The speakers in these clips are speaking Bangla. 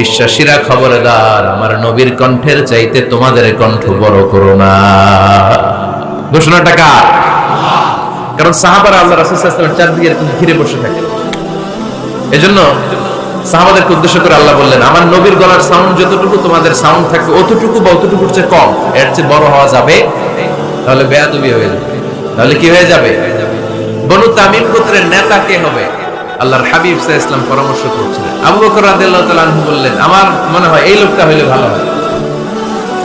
বিশ্বাসীরা খবরদার, আমার নবীর কণ্ঠের চাইতে তোমাদের কণ্ঠ বড় করো না ঘোষণাটা কার? কারণ সাহাবারা আল্লাহ রাসূলের চারদিকে এরকম ঘিরে বসে থাকে। এজন্য সাহাবাদেরকে উদ্দেশ্য করে আল্লাহ বললেন, আমার নবীর গলার সাউন্ড যতটুকু তোমাদের সাউন্ড থাকবে, অতটুকু বা অতটুকুর চেয়ে কম। এর চেয়ে বড় হওয়া যাবে তাহলে বেয়াদবি হয়ে যাবে। তাহলে কি হয়ে যাবে? বনু তামিম গোত্রের নেতা কে হবে? আল্লাহর হাবিব সাহ ইসলাম পরামর্শ করছিলেন আবু বকর রাদিয়াল্লাহু তাআলা আনহু বললেন, আমার মনে হয় এই লোকটা হইলে ভালো হয়।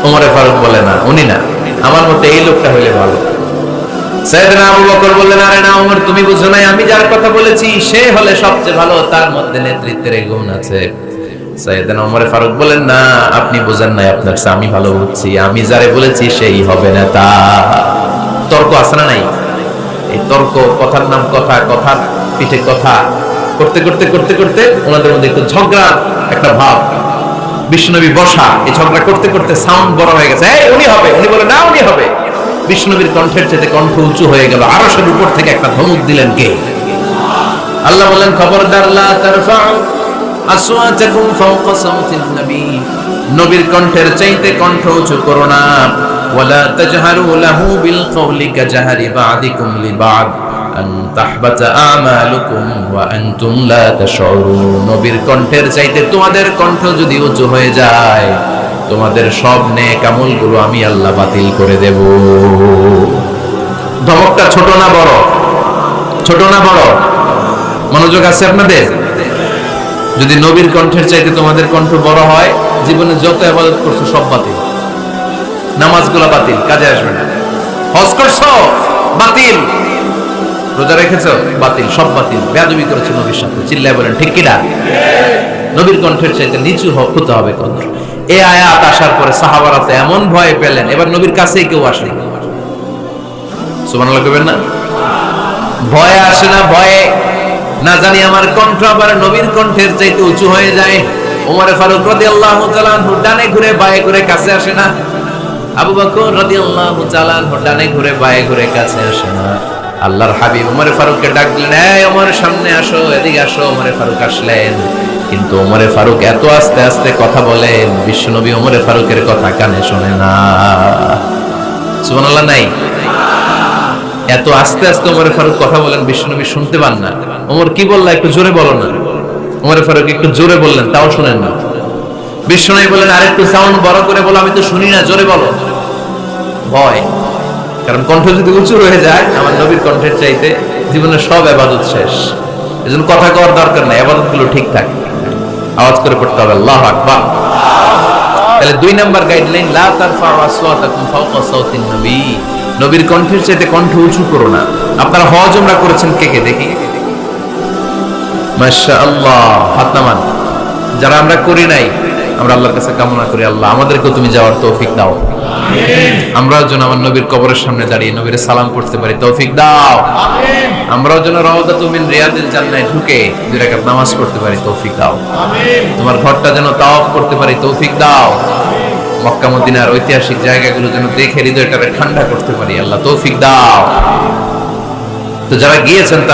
ওমরে ফারুক বলে, না, উনি না। আমার মতে এই লোকটা হইলে ভালো। আপনি বুঝেন নাই, আপনার আমি ভালো বুঝছি আমি যারে বলেছি সেই হবে না তা। তর্ক আছে না নাই? এই তর্ক, কথার নাম কথা, কথার পিঠে কথা করতে করতে করতে করতে ওনাদের মধ্যে একটু ঝগড়া, একটা ভাব। বিষ্ণুনবী বসা, এই ঝগড়া করতে করতে সাউন্ড বড় হয়ে গেছে। এই, উনি হবে। উনি বলে, না, উনি হবে। বিষ্ণুনবীর কণ্ঠের চেয়ে কণ্ঠ উঁচু হয়ে গেল। আরও সব উপর থেকে একটা ধমক দিলেন কে? আল্লাহ বলেন খবরদার, লা তারফাউ আসওয়াতাকুম ফাওকা সাওতিন নবী। নবীর কণ্ঠের চাইতে কণ্ঠ উঁচু করো না। ওয়ালা তাজহারু লাহু বিল কওলি কাজাহারি বা'দিকুম লিবা'দ। আন তাহবাতা আমালুকুম ওয়া আনতুম লা তাশউরুন। নবীর কণ্ঠের চাইতে তোমাদের কণ্ঠ যদি উঁচু হয়ে যায়, তোমাদের সব নেক আমলগুলো আমি আল্লাহ বাতিল করে দেব। ধমকটা ছোট না বড়? ছোট না বড়? মনোযোগ আছে আপনাদের? যদি নবীর কণ্ঠের চাইতে তোমাদের কণ্ঠ বড় হয়, জীবনে যত আবাদত করছ সব বাতিল। নামাজগুলো বাতিল, কাজে আসবে না। হজ করছ? বাতিল। রোজা রেখেছ? বাতিল, সব বাতিল। বেয়াদবি করেছ নবীর সাথে। চিল্লায় বলেন, ঠিক কিনা নবীর কণ্ঠের চাইতে নিচু হতে হবে কণ্ঠ এই আয়াত আসার পরে সাহাবারাতে এমন ভয় পেলেন, এবার নবীর কাছেই কেউ আসে। সুবহানাল্লাহ কইবেন না? ভয়ে আসে না, ভয়ে। না জানি আমার কণ্ঠ আবার নবীর কণ্ঠের চাইতে উঁচু হয়ে যায়। ওমরে ফারুক রাদিয়াল্লাহু তাআলা ডানে ঘুরে বায়ে ঘুরে কাছে আসে না। আবু বকর রাদিয়াল্লাহু তাআলা ডানে ঘুরে বায়ে ঘুরে কাছে আসে না। আল্লাহর হাবিব ওমরে ফারুককে ডাক দিলেন, এই ওমর, সামনে আসো, এদিকে আসো। ওমরে ফারুক আসলেন। কিন্তু ওমরে ফারুক এত আস্তে আস্তে কথা বলেন, বিশ্বনবী ওমরে ফারুকের কথা কানে শোনে না। সুবহানাল্লাহ, নাই? এত আস্তে আস্তে ওমরে ফারুক কথা বলেন, বিশ্বনবী শুনতে পান না। ওমর, কি বললা? একটু জোরে বলো না। ওমরে ফারুক একটু জোরে বললেন, তাও শুনেন না। বিশ্বনবী বলেন আরেকটু সাউন্ড বড় করে বলো, আমি তো শুনি না, জোরে বলো। ভয়। কারণ কণ্ঠ যদি উঁচু হয়ে যায়, আমার নবীর কণ্ঠের চাইতে জীবনের সব আবাদত শেষ। এজন্য কথা কওয়ার দরকার নাই আবাদতগুলো ঠিক থাকে। আওয়াজ করে পড়তে হবে, আল্লাহ আকবার। তাহলে দুই নাম্বার গাইডলাইন লা তারফাউ আসওয়াতাকুম ফাওকা সাওতিন নবী। নবীর কণ্ঠের চাইতে কণ্ঠ উঁচু করো না। আপনারা হজ উমরা করেছেন কে কে? দেখি। মাশাআল্লাহ, হাত নামান। যারা আমরা করি নাই, আমরা আল্লাহর কাছে কামনা করি, আল্লাহ আমাদেরকেও তুমি যাওয়ার তৌফিক দাও। আমরাও যেন আমার নবীর কবরের সামনে দাঁড়িয়ে নবীর সালাম করতে পারি। তৌফিক দাও। আমরাও যেন রওদা তুমি রিয়াদিল জান্নায় ঢুকে দুই রাকাত নামাজ পড়তে পারি। তৌফিক দাও। তোমার ঘরটা যেন তাওয়াফ করতে পারি। তৌফিক দাও। মক্কা মদিনার ঐতিহাসিক জায়গাগুলো যেন দেখে হৃদয়টাকে ঠান্ডা করতে পারি। আল্লাহ তৌফিক দাও। তো যারা গিয়েছেন তারা